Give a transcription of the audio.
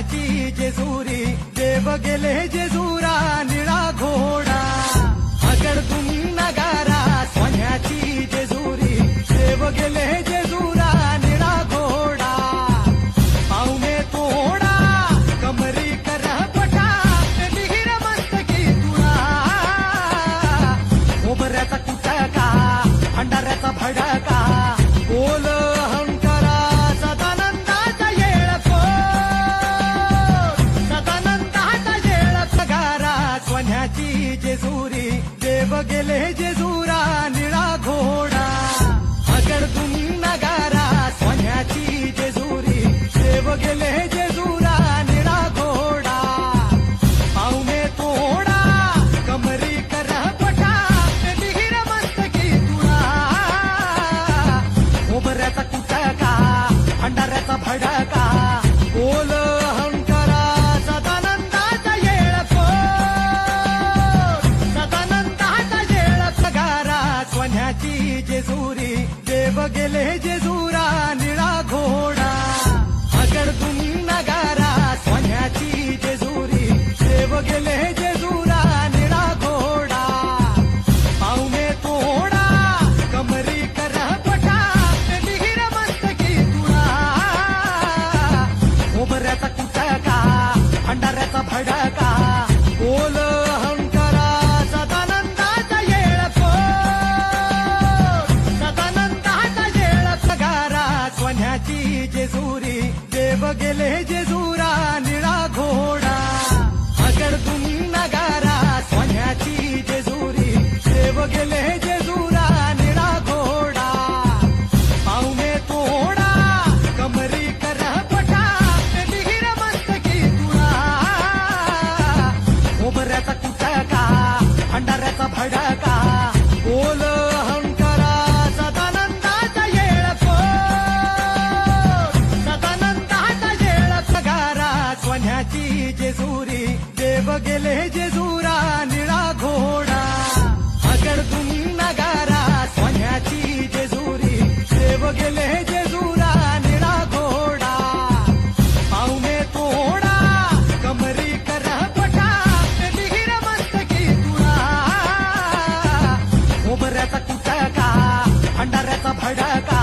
नाची जेजुरी देवगेले जेजुरी जेजूरी देव गेले जेजूरा निळा घोडा। لهجة গেলে যে जेजुरी देव गेले जेजुरा निळा घोडा. अगर तुम नगारा सोन्याची जेजुरी देव गेले जेजुरा निळा घोडा. पाहुणे तोडा कमरी करा पटा मिहीर मस्तकी तुळा कोबऱ्याचा कुटका अंडाऱ्याचा भडका